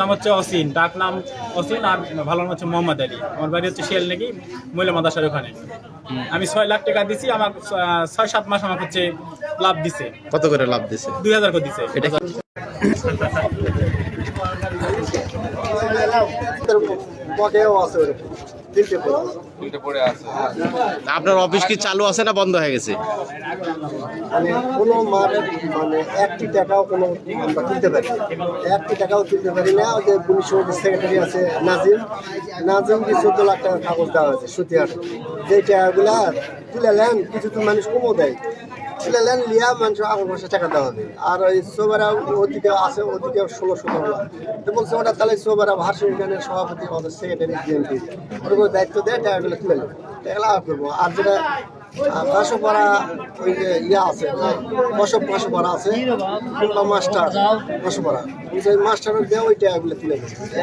নাম হচ্ছে অসিন ডাক নাম অসিন আর ভালো নাম হচ্ছে মোহাম্মদ আলী। আমার বাড়ি হচ্ছে শিয়াল নাকি মহিলা মাদাসার ওখানে। আমি ছয় লাখ টাকা দিছি আমার ছয় সাত মাস আমার হচ্ছে লাভ দিছে। কত করে লাভ দিছে? দুই হাজার করে দিছে। এটা আছে ওরকম তিনটে পড়ে আছে। আপনার অফিস কি চালু আছে না বন্ধ হয়ে গেছে? মানে কোনো মার মানে একটি টাকাও কোনো আমরা তুলতে পারি একটি টাকাও তুলতে পারি না। ওই যে পুলিশ সেক্রেটারি আছে নাজিম। নাজিমকে চোদ্দ লাখ টাকার কাগজ দেওয়া হয়েছে সুতিয়ার যে টাকাগুলা তুলে নেন কিছু তো মানুষ কমও দেয়। তুলে নেন লিয়া মানুষ আমার বসে টাকা দেওয়া হবে আর ওই সোবারা ওদিকে আছে, ওদিকে ষোলো সতেরো তো বলছে ওটা তাহলে সোবারা ভাষা ইউনিয়নের সভাপতি আমাদের সেক্রেটারি বিএনপি ওরকম দায়িত্ব দেয় টাকাগুলো তুলে নেবে। টাকাগুলো আর করব। আর যেটা পাঁচশো পাড়া ওই যে ইয়া আছে বসব পাঁচশো পাড়া আছে। কিংবা মাস্টার পাঁচশো পাড়া। ওই মাস্টারের দেওয়া ওই টাকাগুলো তুলে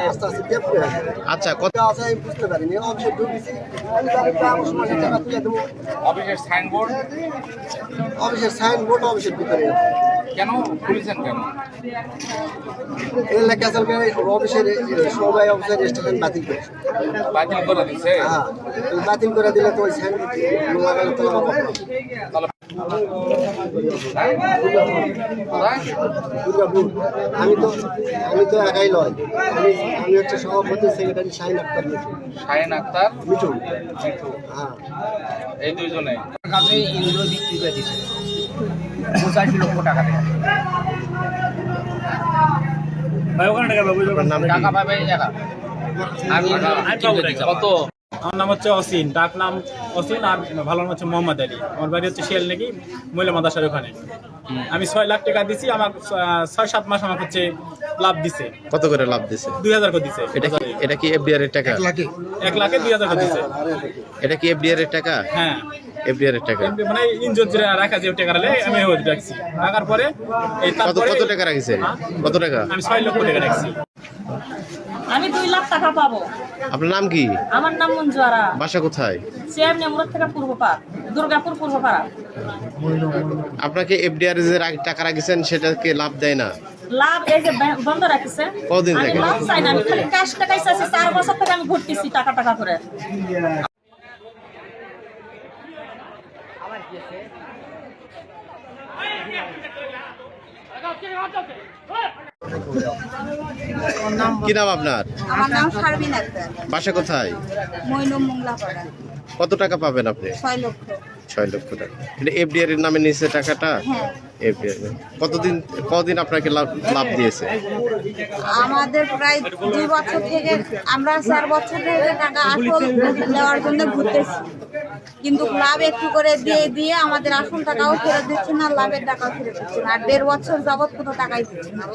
আস্তে আস্তে দেব আচ্ছা কত আছে আমি বুঝতে পারিনি। অফিসে ঢুকেছি আমি তাহলে টাকা সময় টাকা তুলে দেবো। অফিসের সাইনবোর্ড অফিসের সাইনবোর্ড অফিসের ভিতরে। কেন? খুলেছেন কেন? এই লেখা আছে অফিসের সবাই অফিসের স্টেশন বাতিল করে। বাতিল করে দিছে? হ্যাঁ বাতিল করে দিলে তো ওই সাইন নোয়া তো আমি তো আমি তো একাই লয়। আমি আমি হচ্ছে সভাপতি সেক্রেটারি শাহিন আক্তার শাহিন আক্তার? মিঠু মিঠু হ্যাঁ। এই দুইজনে? কাছে ইন্দ্র বিক্রি করে দিছে পঁচাশি লক্ষ টাকা দেয়? টাকা পাবে আমি কত? আমার নাম হচ্ছে অসিন ডাক নাম অসিন আর ভালো নাম হচ্ছে মোহাম্মদ আলী। আমার বাড়ি হচ্ছে শিয়াল নাকি মহিলা মাদাসার ওখানে। আমি ছয় লাখ টাকা দিছি আমার ছয় সাত মাস আমাকে হচ্ছে লাভ দিছে। কত করে লাভ দিছে? দুই হাজার করে দিছে। এটা কি এটা কি এফডিআর এর টাকা? এক লাখে। দুই হাজার করে দিছে। এটা কি এফডিআর এর টাকা? হ্যাঁ। এফডিআর এর টাকা। মানে রাখা যে টাকা রাখলে আমি ওই রাখছি। রাখার পরে এই কত কত টাকা রাখিছে? কত টাকা? আমি ছয় লক্ষ টাকা রাখছি। আমি দুই লাখ টাকা পাবো। আপনার নাম কি? আমার নাম মঞ্জুয়ারা। বাসা কোথায়? সিএম নেমুরত থেকে পূর্বপাড় দুর্গাপুর পূর্বপাড়া আপনাকে এফডিআর যে টাকা রাখিছেন সেটাকে লাভ দেয় না? লাভ এই যে বন্ধ রাখিছে। কতদিন থেকে? লাভ চাই না আমি খালি ক্যাশ টাকাই চাইছি। চার বছর থেকে আমি ঘুরতেছি টাকা টাকা করে। কি নাম আপনার? আমার নাম শারবিন আক্তার। বাসা কোথায়? মইনু মোংলাপাড়া। কত টাকা পাবেন আপনি? ছয় লক্ষ। ছয় লক্ষ টাকা। এটা এফডিআর এর নামে নিয়েছে টাকাটা? হ্যাঁ। এফডিআর কতদিন কতদিন আপনাকে লাভ লাভ দিয়েছে? আমাদের প্রায় দুই বছর থেকে আমরা চার বছর থেকে টাকা আসল নেওয়ার জন্য ঘুরতেছি। কিন্তু লাভ একটু করে দিয়ে দিয়ে আমাদের আসল টাকাও ফেরত দিচ্ছে না, লাভের টাকাও ফেরত দিচ্ছে না। আর দেড় বছর যাবৎ কোনো টাকাই দিচ্ছে না।